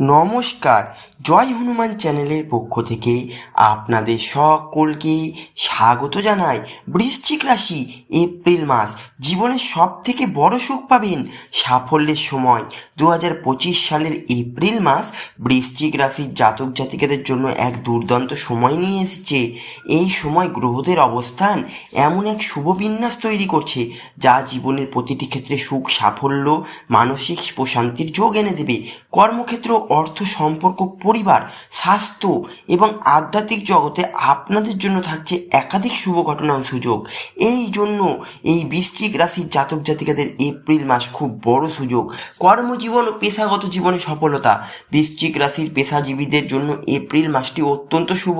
নমস্কার। জয় হনুমান চ্যানেলের পক্ষ থেকে আপনাদের সকলকে স্বাগত জানাই। বৃশ্চিক রাশি, এপ্রিল মাস, জীবনের সব থেকে বড় সুখ পাবেন সাফল্যের সময়। দু হাজার পঁচিশ সালের এপ্রিল মাস বৃশ্চিক রাশির জাতক জাতিকাদের জন্য এক দুর্দান্ত সময় নিয়ে এসেছে। এই সময় গ্রহদের অবস্থান এমন এক শুভ বিন্যাস তৈরি করছে, যা জীবনের প্রতিটি ক্ষেত্রে সুখ, সাফল্য, মানসিক প্রশান্তির যোগ এনে দেবে। কর্মক্ষেত্র অর্থ সম্পর্ক, পরিবার, স্বাস্থ্য এবং আধ্যাত্মিক জগতে আপনাদের জন্য থাকছে একাধিক শুভ ঘটনা ও সুযোগ। এই জন্য এই বৃশ্চিক রাশির জাতক জাতিকাদের এপ্রিল মাস খুব বড় সুযোগ। কর্মজীবন ও পেশাগত জীবনে সফলতা। বৃশ্চিক রাশির পেশাজীবীদের জন্য এপ্রিল মাসটি অত্যন্ত শুভ।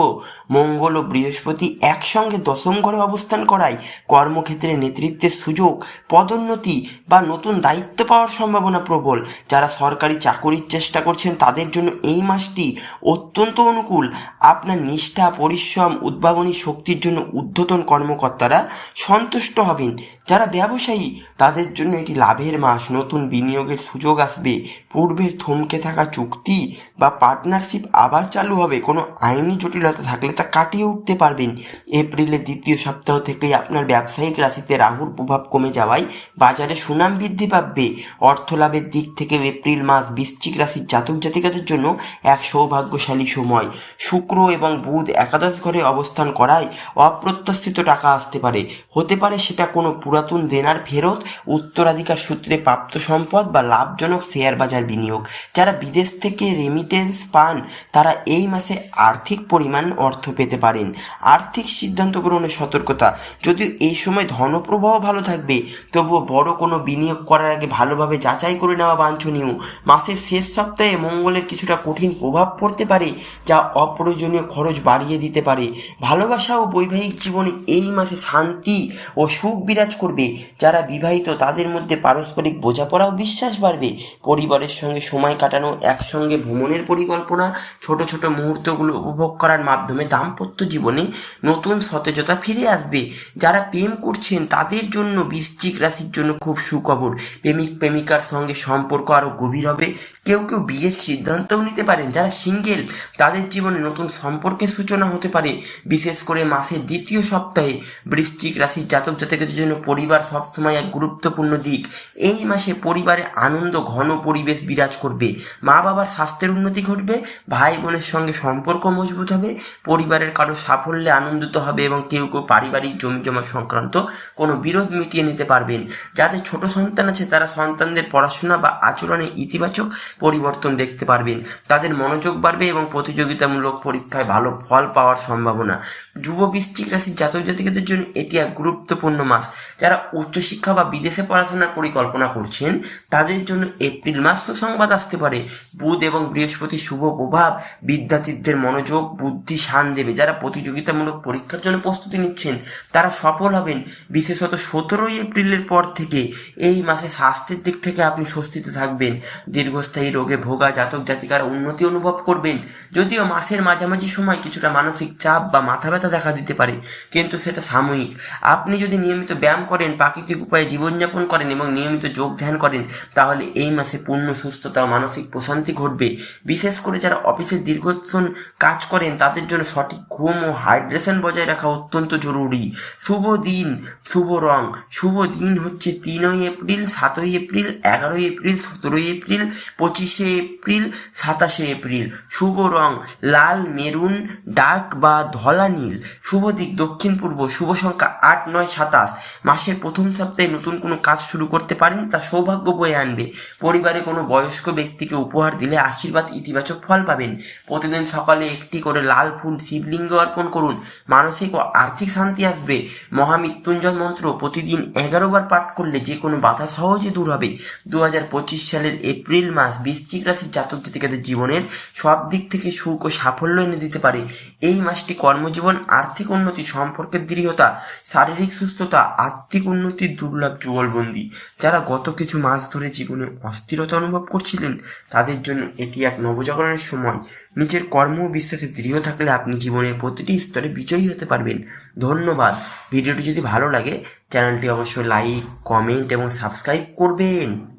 মঙ্গল ও বৃহস্পতি একসঙ্গে দশম ঘরে অবস্থান করায় কর্মক্ষেত্রে নেতৃত্বের সুযোগ, পদোন্নতি বা নতুন দায়িত্ব পাওয়ার সম্ভাবনা প্রবল। যারা সরকারি চাকরির চেষ্টা করছেন তাদের জন্য এই মাসটি অত্যন্ত অনুকূল। আপনার নিষ্ঠা, পরিশ্রম, উদ্ভাবনী শক্তির জন্য ঊর্ধ্বতন কর্মকর্তারা সন্তুষ্ট হবেন। যারা ব্যবসায়ী, তাদের জন্য এটি লাভের মাস। নতুন বিনিয়োগের সুযোগ আসবে। পূর্বের থমকে থাকা চুক্তি বা পার্টনারশিপ আবার চালু হবে। কোনো আইনি জটিলতা থাকলে তা কাটিয়ে উঠতে পারবেন। এপ্রিলের দ্বিতীয় সপ্তাহ থেকেই আপনার ব্যবসায়িক রাশিতে রাহুর প্রভাব কমে যাওয়ায় বাজারে সুনাম বৃদ্ধি পাবে। অর্থ লাভের দিক থেকে এপ্রিল মাস বৃশ্চিক রাশির জাতক জাতিকাদের জন্য এক সৌভাগ্যশালী সময়। শুক্র এবং বুধ একাদশ ঘরে অবস্থান করায় অপ্রত্যাশিত টাকা আসতে পারে। হতে পারে সেটা কোনো পুরাতন দেনার ফেরত, উত্তরাধিকার সূত্রে প্রাপ্ত সম্পদ বা লাভজনক শেয়ার বাজার বিনিয়োগ। যারা বিদেশ থেকে রেমিটেন্স পান, তারা এই মাসে আর্থিক পরিমাণ অর্থ পেতে পারেন। আর্থিক সিদ্ধান্ত গ্রহণের সতর্কতা। যদিও এই সময় ধনপ্রবাহ ভালো থাকবে, তবুও বড় কোনো বিনিয়োগ করার আগে ভালোভাবে যাচাই করে নেওয়া বাঞ্ছনীয়। মাসের শেষ সপ্তাহে মঙ্গলের কিছুটা কঠিন প্রভাব পড়তে পারে, যা অপ্রয়োজনীয় খরচ বাড়িয়ে দিতে পারে। ভালোবাসা ও বৈবাহিক জীবনে এই মাসে শান্তি ও সুখ বিরাজ করবে, যারা বিবাহিত তাদের মধ্যে পারস্পরিক বোঝাপড়া ও বিশ্বাস বাড়বে। পরিবারের সঙ্গে সময় কাটানো, একসঙ্গে ভ্রমণের পরিকল্পনা, ছোট ছোট মুহূর্তগুলো উপভোগ করার মাধ্যমে দাম্পত্য জীবনে নতুন সতেজতা ফিরে আসবে। যারা প্রেম করছেন, তাদের জন্য বৃশ্চিক রাশির জন্য খুব সুখবর। প্রেমিক প্রেমিকার সঙ্গে সম্পর্ক আরও গভীর হবে। কেউ কেউ বিয়ের সিদ্ধান্তও নিতে পারেন যারা সিঙ্গেল, তাদের জীবনে নতুন সম্পর্কের সূচনা হতে পারে। বিশেষ করে মাসের দ্বিতীয় সপ্তাহে বৃশ্চিক রাশির জাতক জাতকের জন্য পরিবার সবসময় এক গুরুত্বপূর্ণ দিক। এই মাসে পরিবারে আনন্দ, ঘন পরিবেশ বিরাজ করবে। মা বাবার স্বাস্থ্যের উন্নতি ঘটবে, ভাই বোনের সঙ্গে সম্পর্ক মজবুত হবে, পরিবারের কারও সাফল্যে আনন্দিত হবে এবং কেউ কেউ পারিবারিক জমি জমা সংক্রান্ত কোনো বিরোধ মিটিয়ে নিতে পারবেন। যাদের ছোট সন্তান আছে, তারা সন্তানদের পড়াশোনা বা আচরণে ইতিবাচক পরিবর্তন দেখতে পারবেন তাদের মনোযোগ বাড়বে এবং প্রতিযোগিতামূলক পরীক্ষায় ভালো ফল পাওয়ার সম্ভাবনা। যুব বৃশ্চিক রাশির জাতক জাতিকাদের জন্য এটি এক গুরুত্বপূর্ণ মাস। যারা উচ্চশিক্ষা বা বিদেশে পড়াশোনার পরিকল্পনা করছেন, তাদের জন্য এপ্রিল মাস সুসংবাদ আসতে পারে। বুধ এবং বৃহস্পতি শুভ প্রভাব, বিদ্যার্থীদের মনোযোগ, বুদ্ধি শান দেবে। যারা প্রতিযোগিতামূলক পরীক্ষার জন্য প্রস্তুতি নিচ্ছেন, তারা সফল হবেন। বিশেষত সতেরোই এপ্রিলের পর থেকে এই মাসে স্বাস্থ্যের দিক থেকে আপনি স্বস্তিতে থাকবেন। দীর্ঘস্থায়ী রোগে ভোগা জাতক জাতিকারা উন্নতি অনুভব করবেন। যদিও মাসের মাঝামাঝি সময় কিছুটা মানসিক চাপ বা মাথা ব্যথা দেখা দিতে পারে, কিন্তু সেটা সাময়িক। আপনি যদি নিয়মিত ব্যায়াম করেন, প্রাকৃতিক উপায়ে জীবনযাপন করেন এবং নিয়মিত যোগ ধ্যান করেন, তাহলে এই মাসে পূর্ণ সুস্থতা ও মানসিক প্রশান্তি ঘটবে। বিশেষ করে যারা অফিসে দীর্ঘক্ষণ কাজ করেন, তাদের জন্য সঠিক ঘুম ও হাইড্রেশন বজায় রাখা অত্যন্ত জরুরি। শুভ দিন, শুভ রং। শুভ দিন হচ্ছে তিনই এপ্রিল, সাতই এপ্রিল, এগারোই এপ্রিল, সতেরোই এপ্রিল, পঁচিশে এপ্রিল সাতাশে এপ্রিল। শুভ রং, লাল, মেরুন, ডার্ক বা ধলা নীল। শুভ দিক, দক্ষিণ, পূর্ব। শুভ সংখ্যা আট, নয়, সাতাশ। মাসের প্রথম সপ্তাহে নতুন কোনো কাজ শুরু করতে পারেন, তা সৌভাগ্য বয়ে আনবে। পরিবারে কোনো বয়স্ক ব্যক্তিকে উপহার দিলে আশীর্বাদ ইতিবাচক ফল পাবেন। প্রতিদিন সকালে একটি করে লাল ফুল শিবলিঙ্গ অর্পণ করুন। মানসিক ও আর্থিক শান্তি আসবে। মহামৃত্যুঞ্জয় মন্ত্র প্রতিদিন এগারো বার পাঠ করলে যে কোনো বাধা সহজে দূর হবে। দু হাজার পঁচিশ সালের এপ্রিল মাস বৃশ্চিক রাশির জাতক জাতিকাদের জীবনের সব দিক থেকে সুখ ও সাফল্য এনে দিতে পারে। এই মাসটি কর্মজীবন, আর্থিক উন্নতি, সম্পর্কের দৃঢ়তা, শারীরিক সুস্থতা আর্থিক উন্নতির দুর্লভ যুগলবন্দি। যারা গত কিছু মাস ধরে জীবনে অস্থিরতা অনুভব করছিলেন, তাদের জন্য এটি এক নবজাগরণের সময়। নিজের কর্ম বিশ্বাসে দৃঢ় থাকলে আপনি জীবনের প্রতিটি স্তরে বিজয়ী হতে পারবেন। ধন্যবাদ। ভিডিওটি যদি ভালো লাগে, চ্যানেলটি অবশ্যই লাইক, কমেন্ট এবং সাবস্ক্রাইব করবেন।